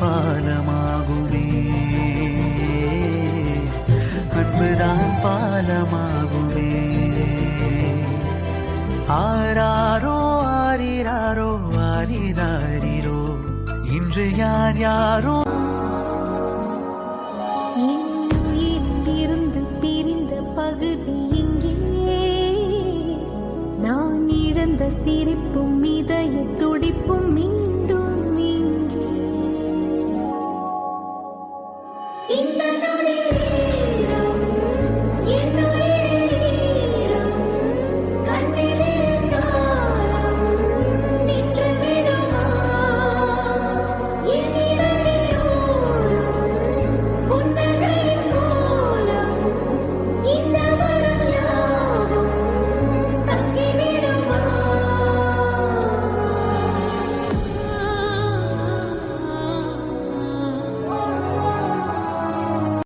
பாலமாகுமே அன்புதான் பாலமாகுமே ஆராரோ ஆரிராரோ ஆரிராரிரோ இன்று யார் யாரோ? என் பிரிந்த பகுதி இங்கே. நான் இழந்த சிரிப்பு In